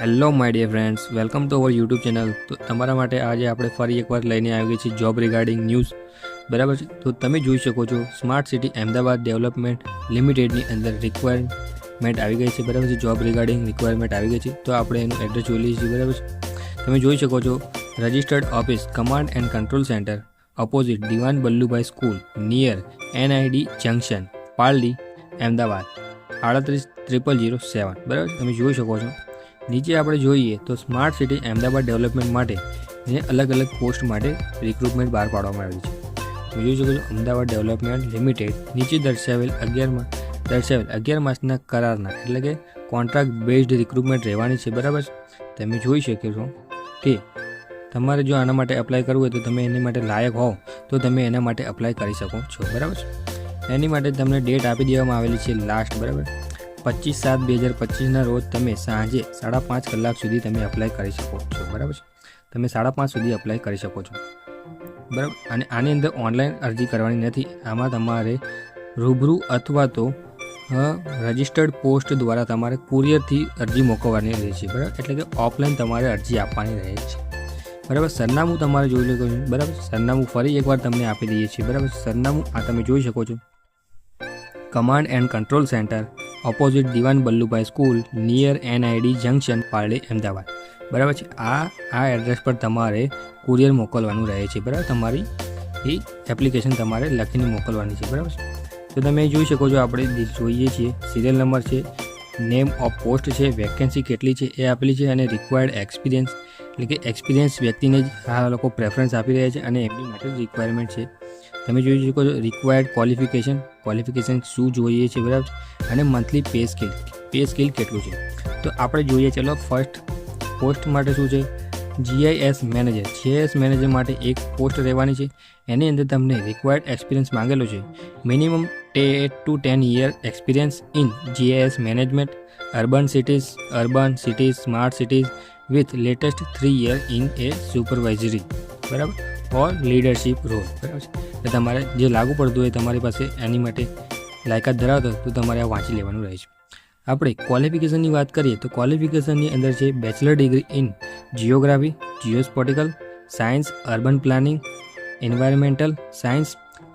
Hello my dear friends welcome to our YouTube channel તો તમારા માટે આજે આપણે ફરી એકવાર લઈને આવી છીએ જોબ રિગાર્ડિંગ ન્યૂઝ બરાબર છે? તો તમે જોઈ શકો છો સ્માર્ટ સિટી અમદાવાદ ડેવલપમેન્ટ લિમિટેડની અંદર રિક્વાયરમેન્ટ આવી ગઈ છે. બરાબર છે? જોબ રિગાર્ડિંગ રિક્વાયરમેન્ટ આવી ગઈ છે. તો આપણે એનું એડ્રેસ જોઈ લઈએ છીએ. બરાબર છે? તમે જોઈ શકો છો registered office command and control centre opposite Diwan Ballubhai school near NID junction Paldi Ahmedabad આડત્રીસ, ત્રિપલ જીરો સેવન. બરાબર તમે જોઈ શકો છો. નીચે આપણે જોઈએ તો સ્માર્ટ સિટી અમદાવાદ ડેવલપમેન્ટ માટે ને અલગ અલગ પોસ્ટ માટે રિક્રુટમેન્ટ બહાર પાડવામાં આવી છે. તમે જોઈ અમદાવાદ ડેવલપમેન્ટ લિમિટેડ નીચે દર્શાવેલ અગિયારમાં દર્શાવેલ અગિયાર માસના કરારના એટલે કે કોન્ટ્રાક્ટ બેઝડ રિક્રુટમેન્ટ રહેવાની છે, બરાબર તમે જોઈ શકો છો કે તમારે જો આના માટે એપ્લાય કરવું હોય તો તમે એની માટે લાયક હોવ તો તમે એના માટે એપ્લાય કરી શકો છો, બરાબર એની માટે તમને ડેટ આપી દેવામાં આવેલી છે લાસ્ટ બરાબર? પચીસ સાત બે હજાર પચીસના રોજ તમે સાંજે સાડા પાંચ કલાક સુધી તમે એપ્લાય કરી શકો છો. બરાબર છે? તમે સાડા પાંચ સુધી એપ્લાય કરી શકો છો. બરાબર? અને આની અંદર ઓનલાઈન અરજી કરવાની નથી. આમાં તમારે રૂબરૂ અથવા તો રજિસ્ટર્ડ પોસ્ટ દ્વારા તમારે કુરિયરથી અરજી મોકલવાની રહે છે. બરાબર? એટલે કે ઓફલાઈન તમારે અરજી આપવાની રહે છે. બરાબર? સરનામું તમારે જોઈ લો બરાબર? સરનામું ફરી એકવાર તમને આપી દઈએ છીએ. બરાબર? સરનામું આ તમે જોઈ શકો છો. Command and control centre opposite Diwan Ballubhai school near NID junction Paldi, Ahmedabad. બરાબર છે? આ આ એડ્રેસ પર તમારે કુરિયર મોકલવાનું રહે છે. બરાબર? તમારી એ એપ્લિકેશન તમારે લખીને મોકલવાની છે. બરાબર છે? તો તમે જોઈ શકો છો, આપણે જોઈએ છીએ સિરિયલ નંબર છે નેમ ઓફ પોસ્ટ છે વેકેન્સી કેટલી છે એ આપેલી છે અને રિક્વાયર્ડ એક્સપિરિયન્સ એટલે કે એક્સપિરિયન્સ વ્યક્તિને જ આ લોકો પ્રેફરન્સ આપી રહ્યા છે અને એમની માટે રિક્વાયરમેન્ટ છે. તમે જોઈ શકો છો રિક્વાયર્ડ ક્વોલિફિકેશન ક્વોલિફિકેશન શું જોઈએ છે, બરાબર? અને monthly pay scale pay scale કેટલું છે? તો આપણે જોઈએ, ચલો ફર્સ્ટ પોસ્ટ માટે શું છે? જીઆઈએસ મેનેજર જીઆઈએસ મેનેજર માટે એક પોસ્ટ રહેવાની છે. એની અંદર તમને રિક્વાયર્ડ એક્સપિરિયન્સ માંગેલો છે. Minimum eight to ten year experience in GIS management urban cities urban cities smart cities with latest three year in a supervisory બરાબર? ઓર લીડરશિપ રોલ બરાબર છે? એટલે તમારે જે લાગુ પડતું હોય તમારી પાસે એની માટે લાયકાત ધરાવતો તો તમારે આ વાંચી લેવાનું રહે છે. આપણે ક્વોલિફિકેશનની વાત કરીએ તો ક્વોલિફિકેશનની અંદર છે bachelor degree in geography geospatial science urban planning environmental science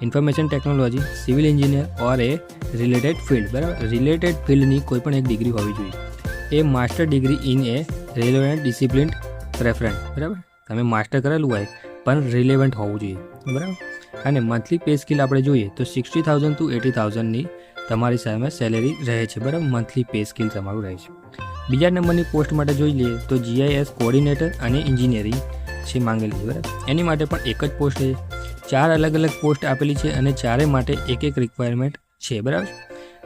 information technology civil engineer or a related field બરાબર? રિલેટેડ ફિલ્ડની કોઈ પણ એક ડિગ્રી હોવી જોઈએ. A master degree in a relevant discipline preference બરાબર? તમે માસ્ટર કરેલું હોય પણ રિલેવન્ટ હોવું જોઈએ, બરાબર? અને મંથલી પે સ્કિલ આપણે જોઈએ તો સિક્સટી થાઉઝન્ડ ટુ એટી થાઉઝન્ડની તમારી સામે સેલેરી રહે છે, બરાબર? મંથલી પે સ્કિલ તમારું રહે છે. બીજા નંબરની પોસ્ટ માટે જોઈ લઈએ તો જીઆઈએસ કોઓર્ડિનેટર અને એન્જિનિયરિંગ છે માંગેલી છે બરાબર? એની માટે પણ એક જ પોસ્ટ છે. ચાર અલગ અલગ પોસ્ટ આપેલી છે અને ચારે માટે એક એક રિક્વાયરમેન્ટ છે, બરાબર?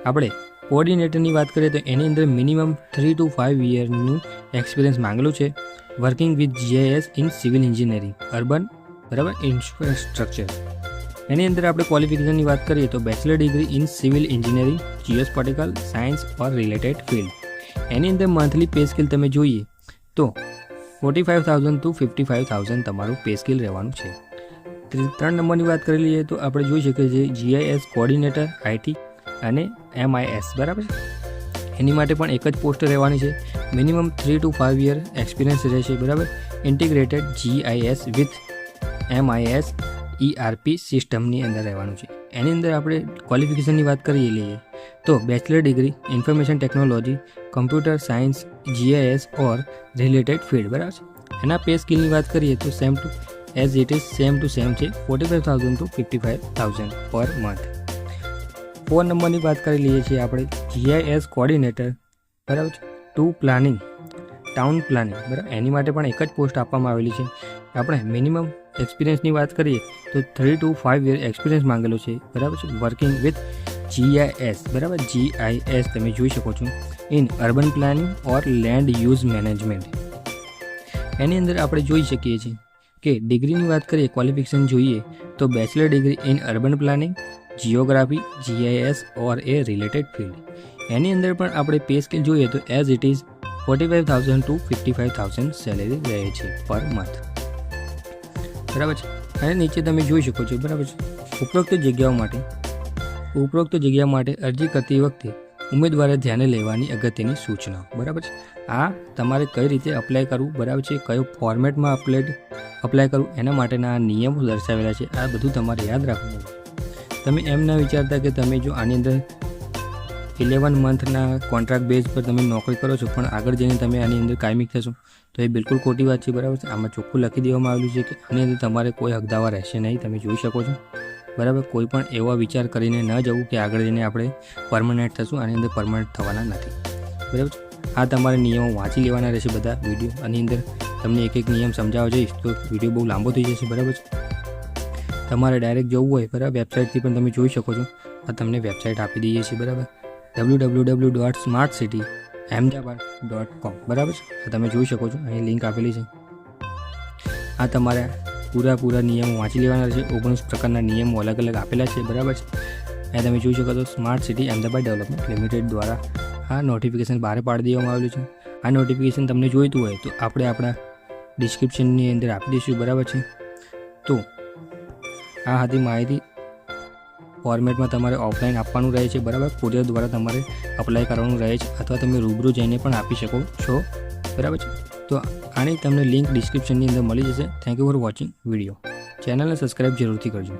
આપણે કોઓર્ડિનેટરની વાત કરીએ તો એની અંદર મિનિમમ થ્રી ટુ ફાઇવ યરનું એક્સપિરિયન્સ માંગેલું છે. Working with GIS in civil engineering urban બરાબર ઇન્ફ્રાસ્ટ્રક્ચર એની અંદર આપણે ક્વોલિફિકેશનની વાત કરીએ તો bachelor degree in civil engineering geospatial science or related field એની અંદર મંથલી પે સ્કિલ તમે જોઈએ તો forty five thousand to fifty five thousand તમારું પે સ્કિલ રહેવાનું છે. ત્રણ નંબરની વાત કરી લઈએ તો આપણે જોઈ શકીએ છીએ જીઆઈએસ કોઓર્ડિનેટર આઈટી અને એમઆઈએસ બરાબર એની માટે પણ એક જ પોસ્ટ રહેવાની છે. Minimum three to five year experience રહેશે, બરાબર? Integrated GIS with MIS ERP સિસ્ટમની અંદર રહેવાનું છે. એની અંદર આપણે ક્વોલિફિકેશનની વાત કરીએ લઈએ. તો bachelor degree information technology computer science GIS or related field બરાબર છે? એના પે સ્કિલની વાત કરીએ તો same to as it is same to same છે forty five thousand to fifty five thousand per month phone નંબરની વાત કરી લઈએ છીએ આપણે. જીઆઈએસ કોઓર્ડિનેટર બરાબર છે? ટુ પ્લાનિંગ ટાઉન પ્લાનિંગ બરાબર? એની માટે પણ એક જ પોસ્ટ આપવામાં આવેલી છે. આપણે મિનિમમ એક્સપિરિયન્સની વાત કરીએ, તો three to five year experience માંગેલો છે. બરાબર છે? વર્કિંગ વિથ જીઆઈએસ બરાબર? જીઆઈએસ તમે જોઈ શકો છો. In urban planning or land use management એની અંદર આપણે જોઈ શકીએ છીએ કે ડિગ્રીની વાત કરીએ ક્વોલિફિકેશન જોઈએ, તો bachelor degree in urban planning geography GIS or a related field એની અંદર પણ આપણે પે સ્કેલ જોઈએ તો as it is forty five thousand to fifty five thousand salary રહે છે પર મંથ બરાબર છે? અને નીચે તમે જોઈ શકો છો, બરાબર છે? ઉપરોક્ત જગ્યાઓ માટે, ઉપરોક્ત જગ્યા માટે અરજી કરતી વખતે ઉમેદવારે ધ્યાને લેવાની અગત્યની સૂચના. બરાબર છે? આ તમારે કઈ રીતે અપ્લાય કરવું? બરાબર છે? કયો ફોર્મેટમાં અપ્લાય અપ્લાય કરવું? એના માટેના નિયમો દર્શાવેલા છે. આ બધું તમારે યાદ રાખવું. તમે એમ ના વિચારતા કે તમે જો આની અંદર ઇલેવન મંથના કોન્ટ્રાક્ટ બેઝ પર તમે નોકરી કરો છો, પણ આગળ જઈને તમે આની અંદર કાયમી થશો, તો એ બિલકુલ ખોટી વાત છે, બરાબર છે? આમાં ચોખ્ખું લખી દેવામાં આવેલું છે કે આની અંદર તમારે કોઈ હકદાવા રહેશે નહીં, તમે જોઈ શકો છો. બરાબર? કોઈ પણ એવો વિચાર કરીને ન જવું કે આગળ જઈને આપણે પરમનન્ટ થશું, આની અંદર પરમનન્ટ થવાના નથી. બરાબર? આ તમારે નિયમો વાંચી લેવાના રહેશે બધા વીડિયો. આની અંદર તમને એક એક નિયમ સમજાવવા જઈશ તો વીડિયો બહુ લાંબો થઈ જશે, બરાબર છે? તમારે ડાયરેક્ટ જવું હોય બરાબર વેબસાઇટથી પણ તમે જોઈ શકો છો. આ તમને વેબસાઇટ આપી દઈએ છીએ, બરાબર? W W W dot smart city Ahmedabad dot com બરાબર છે? આ તમે જોઈ શકો છો, અહીં લિંક આપેલી છે. આ તમારે પૂરા પૂરા નિયમો વાંચી લેવાના છે. ઓગણીસ પ્રકારના નિયમો અલગ અલગ આપેલા છે, બરાબર છે? અહીં તમે જોઈ શકો છો smart city Ahmedabad development limited દ્વારા આ નોટિફિકેશન બહાર પાડી દેવામાં આવેલું છે. આ નોટિફિકેશન તમને જોઈતું હોય તો આપણે આપણા ડિસ્ક્રિપ્શનની અંદર આપી દઈશું, બરાબર છે? તો આ હતી માહિતી. ફોર્મેટમાં તમારે ઓફલાઈન આપવાનું રહે છે, બરાબર? કુરિયર દ્વારા તમારે અપ્લાય કરવાનું રહે છે, અથવા તમે રૂબરૂ જઈને પણ આપી શકો છો. બરાબર છે? તો આની તમને લિંક ડિસ્ક્રિપ્શનની અંદર મળી જશે. Thank you for watching video ચેનલને સબસ્ક્રાઈબ જરૂરથી કરજો.